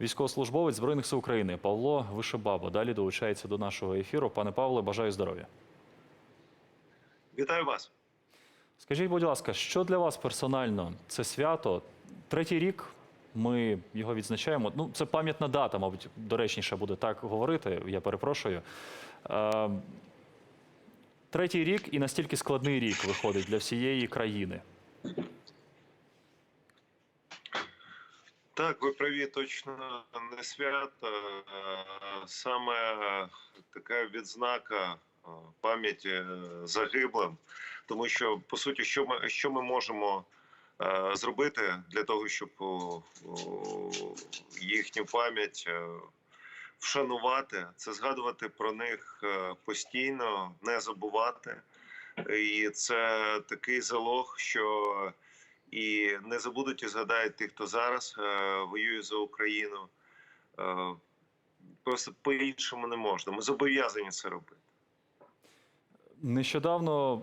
військовослужбовець Збройних сил України Павло Вишебаба. Далі долучається до нашого ефіру. Пане Павле, бажаю здоров'я. Вітаю вас. Скажіть, будь ласка, що для вас персонально це свято? Третій рік ми його відзначаємо. Ну, це пам'ятна дата, мабуть, доречніше буде так говорити. Я перепрошую. Е, третій рік і настільки складний рік виходить для всієї країни. Так, ви праві, точно не свято. Саме така відзнака пам'яті е, загиблим, тому що по суті, що ми що ми можемо е, зробити для того, щоб їхню пам'ять е, вшанувати, це згадувати про них постійно, не забувати. І це такий залог, що і не забудуть і згадають тих, хто зараз е, воює за Україну. Е, просто по-іншому не можна. Ми зобов'язані це робити. Нещодавно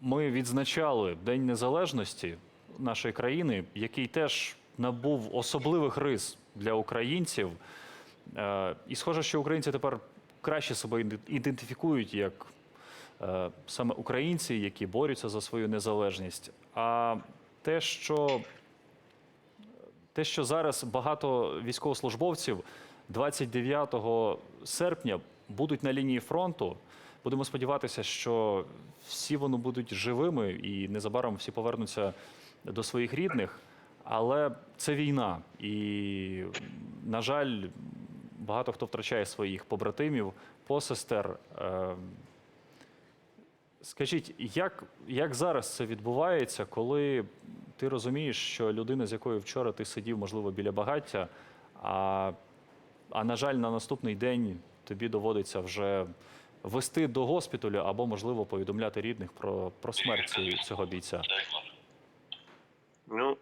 ми відзначали День Незалежності нашої країни, який теж набув особливих рис для українців. Е, І схоже, що українці тепер краще себе ідентифікують як саме українці, які борються за свою незалежність. А те, що, те, що зараз багато військовослужбовців 29 серпня будуть на лінії фронту, будемо сподіватися, що всі вони будуть живими і незабаром всі повернуться до своїх рідних. Але це війна, і, на жаль, багато хто втрачає своїх побратимів, посестер. Скажіть, як, як зараз це відбувається, коли ти розумієш, що людина, з якою вчора ти сидів, можливо, біля багаття, а, а на жаль, на наступний день тобі доводиться вже вести до госпіталю або, можливо, повідомляти рідних про, про смерть цього бійця? Ну,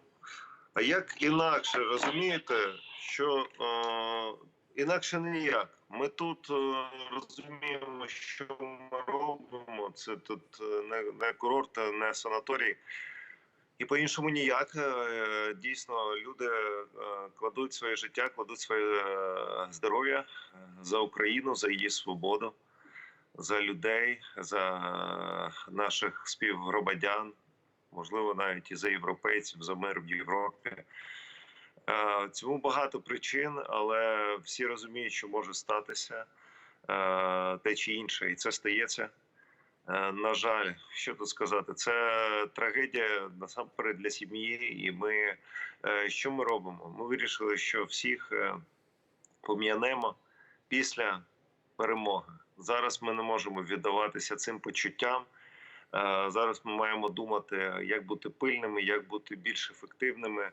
а як інакше розумієте, що е, інакше ніяк. Ми тут е, розуміємо, що ми робимо. Це тут е, не, не курорт, е, не санаторій. І по-іншому ніяк. Дійсно, люди кладуть своє життя, кладуть своє здоров'я за Україну, за її свободу, за людей, за наших співгромадян, можливо, навіть і за європейців, за мир в Європі. Е, Цьому багато причин, але всі розуміють, що може статися е, те чи інше, і це стається. Е, На жаль, що тут сказати, це трагедія насамперед для сім'ї. І ми що ми робимо? Ми вирішили, що всіх пом'янемо після перемоги. Зараз ми не можемо віддаватися цим почуттям. Зараз ми маємо думати, як бути пильними, як бути більш ефективними,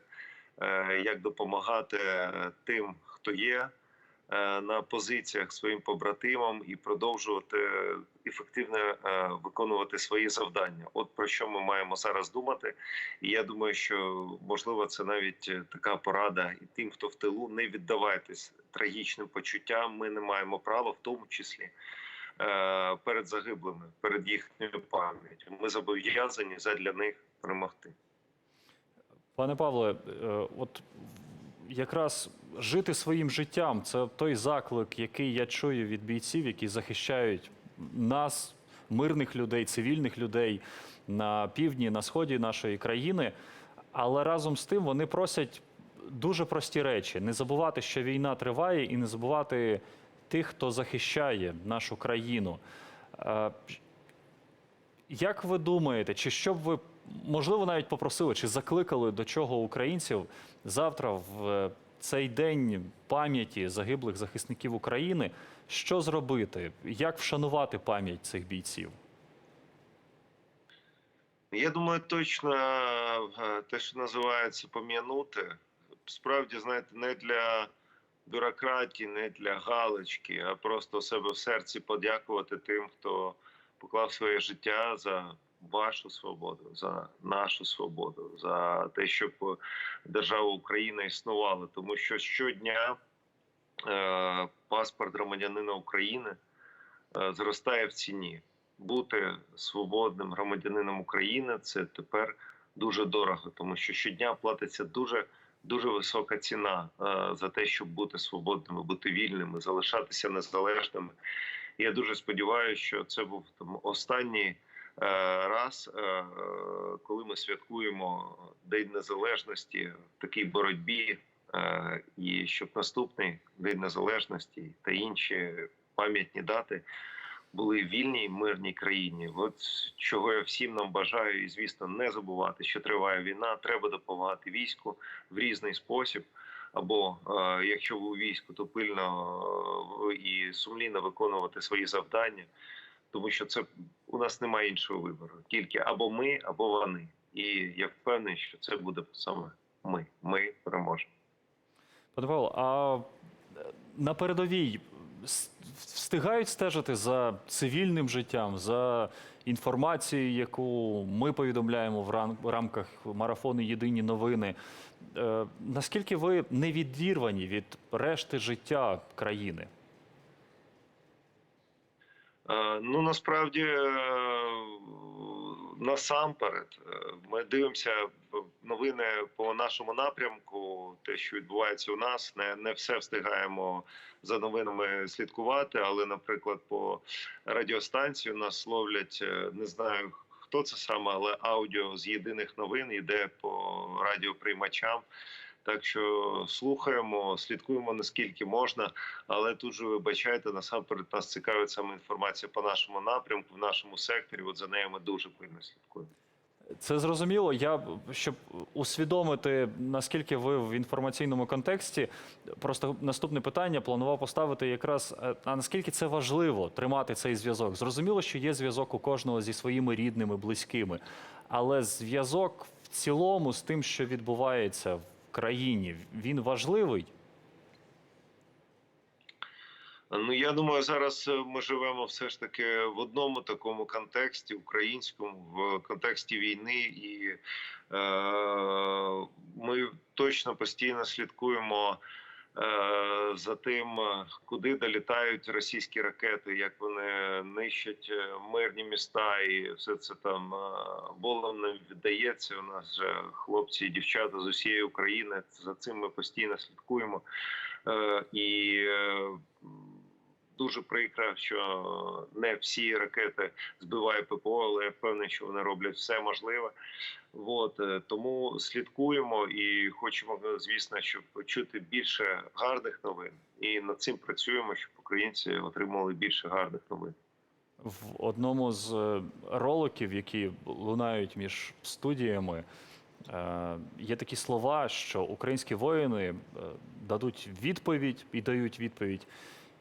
як допомагати е, тим, хто є е, на позиціях своїм побратимам, і продовжувати ефективно е, виконувати свої завдання. От про що ми маємо зараз думати. І я думаю, що можливо це навіть е, така порада і тим, хто в тилу, не віддавайтесь трагічним почуттям. Ми не маємо права, в тому числі е, перед загиблими, перед їхньою пам'яттю. Ми зобов'язані задля них перемогти. Пане Павле, е, от якраз жити своїм життям це той заклик, який я чую від бійців, які захищають нас, мирних людей, цивільних людей на півдні, на сході нашої країни. Але разом з тим вони просять дуже прості речі: не забувати, що війна триває, і не забувати тих, хто захищає нашу країну. Е, як ви думаєте, чи що б ви можливо навіть попросили, чи закликали до чого українців завтра в е, цей день пам'яті загиблих захисників України? Що зробити? Як вшанувати пам'ять цих бійців? Я думаю, точно е, те, що називається пом'янути, справді знаєте, не для бюрократії, не для галочки, а просто себе в серці подякувати тим, хто поклав своє життя за вашу свободу, за нашу свободу, за те, щоб держава Україна існувала. Тому що щодня е, паспорт громадянина України е, зростає в ціні бути свободним громадянином України це тепер дуже дорого, тому що щодня платиться дуже дуже висока ціна е, за те, щоб бути свободними, бути вільними, залишатися незалежними. Я дуже сподіваюся, що це був там останній е, раз, е, е, коли ми святкуємо День Незалежності в такій боротьбі, е, і щоб наступний День Незалежності та інші пам'ятні дати були в вільній мирній країні. От чого я всім нам бажаю, і звісно, не забувати, що триває війна. Треба допомагати війську в різний спосіб. Або е, якщо ви у війську, то пильно е, і сумлінно виконувати свої завдання, тому що це у нас немає іншого вибору. Тільки або ми, або вони. І я впевнений, що це буде саме ми. Ми переможемо. Пане Павло, а на передовій встигають стежити за цивільним життям, за інформацією, яку ми повідомляємо в рамках марафону Єдині новини. Е, Наскільки ви не відірвані від решти життя країни? Е, Ну насправді е, насамперед е, ми дивимося новини по нашому напрямку. Те, що відбувається у нас, не, не все встигаємо за новинами слідкувати. Але, наприклад, по радіостанції нас ловлять не знаю. Хто це саме, але аудіо з єдиних новин йде по радіоприймачам. Так що слухаємо, слідкуємо наскільки можна, але тут же вибачайте, насамперед нас цікавить саме інформація по нашому напрямку, в нашому секторі. От за нею ми дуже пильно слідкуємо. Це зрозуміло. Я щоб усвідомити наскільки ви в інформаційному контексті, просто наступне питання планував поставити якраз е, а наскільки це важливо тримати цей зв'язок? Зрозуміло, що є зв'язок у кожного зі своїми рідними, близькими, але зв'язок в цілому з тим, що відбувається країні, він важливий. Ну я думаю, зараз е, ми живемо все ж таки в одному такому контексті, українському, в контексті війни, і е, ми точно постійно слідкуємо. Е, За тим, е, куди долітають російські ракети, як вони нищать е, мирні міста, і все це там болем не віддається. У нас же хлопці і дівчата з усієї України. За цим ми постійно слідкуємо. І дуже прикро, що не всі ракети збиває ППО, але я впевнений, що вони роблять все можливе. От е, тому слідкуємо і хочемо, звісно, щоб почути більше гарних новин. І над цим працюємо, щоб українці отримали більше гарних новин. В одному з е, роликів, які лунають між студіями, е, є такі слова, що українські воїни дадуть відповідь і дають відповідь,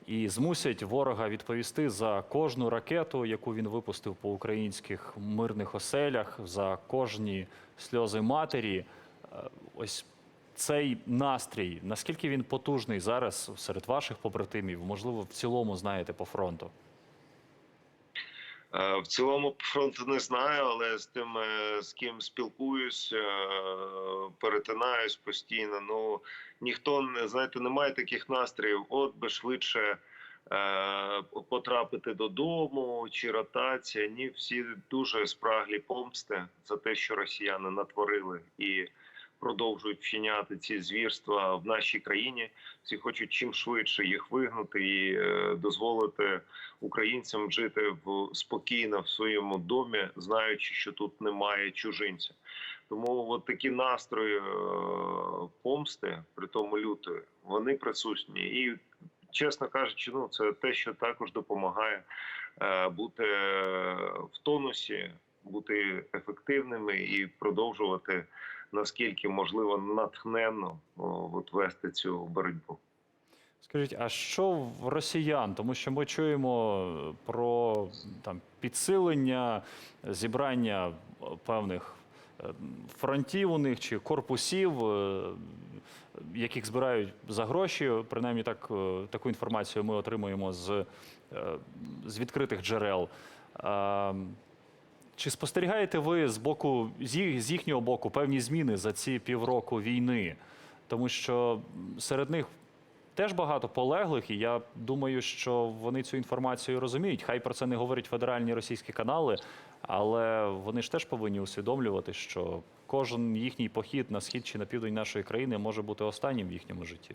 і змусять ворога відповісти за кожну ракету, яку він випустив по українських мирних оселях, за кожні сльози матері. Е, Ось цей настрій, наскільки він потужний зараз серед ваших побратимів, можливо, в цілому знаєте по фронту. Е, В цілому фронту не знаю, але з тим, е, з ким спілкуюсь, е, перетинаюсь постійно. Ну ніхто не знаєте, немає таких настроїв. От би швидше потрапити додому чи ротація. Ні, всі дуже спраглі помсти за те, що росіяни натворили і продовжують вчиняти ці звірства в нашій країні. Всі хочуть чим швидше їх вигнати і е, дозволити українцям жити в спокійно в своєму домі, знаючи, що тут немає чужинця. Тому от такі настрої е, помсти, при тому лютої, вони присутні. І, чесно кажучи, ну це те, що також допомагає е, бути в тонусі, бути ефективними і продовжувати наскільки можливо натхненно от вести цю боротьбу. Скажіть, а що в росіян? Тому що ми чуємо е, про там підсилення, зібрання е, певних е, фронтів у них чи корпусів, яких збирають за гроші. Принаймні, так таку інформацію ми отримуємо з, з відкритих джерел. Чи спостерігаєте ви з боку з їхнього боку певні зміни за ці півроку війни? Тому що серед них теж багато полеглих, і я думаю, що вони цю інформацію розуміють. Хай про це не говорять федеральні російські канали, але вони ж теж повинні усвідомлювати, що кожен їхній похід на схід чи на південь нашої країни може бути останнім в їхньому житті.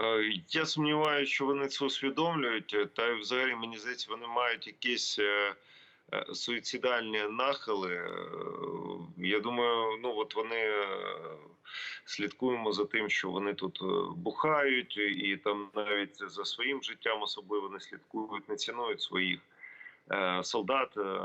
Е, Я сумніваюся, що вони це усвідомлюють, та взагалі мені здається, вони мають якісь е, суїцидальні нахили. Е, Я думаю, ну от вони е, слідкуємо за тим, що вони тут е, бухають, і там навіть за своїм життям особливо не слідкують, не цінують своїх е, солдат. Е,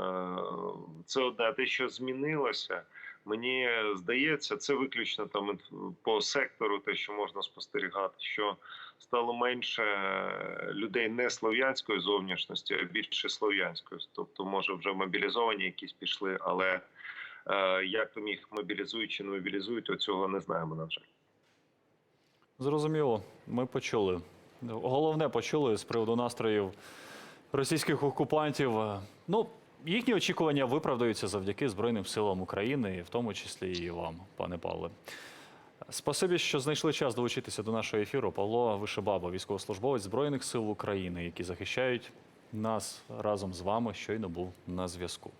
Це одне, те, що змінилося. Мені здається, це виключно там по сектору, те, що можна спостерігати, що стало менше е, людей не слов'янської зовнішності, а більше слов'янської. Тобто, може, вже мобілізовані якісь пішли, але е, як там їх мобілізують чи не мобілізують, оцього не знаємо, на жаль. Зрозуміло, ми почули. Головне почули з приводу настроїв російських окупантів. Е, Ну, їхні очікування виправдаються завдяки Збройним силам України, в тому числі і вам, пане Павле. Спасибі, що знайшли час долучитися до нашого ефіру. Павло Вишебаба, військовослужбовець Збройних сил України, які захищають нас разом з вами, щойно був на зв'язку.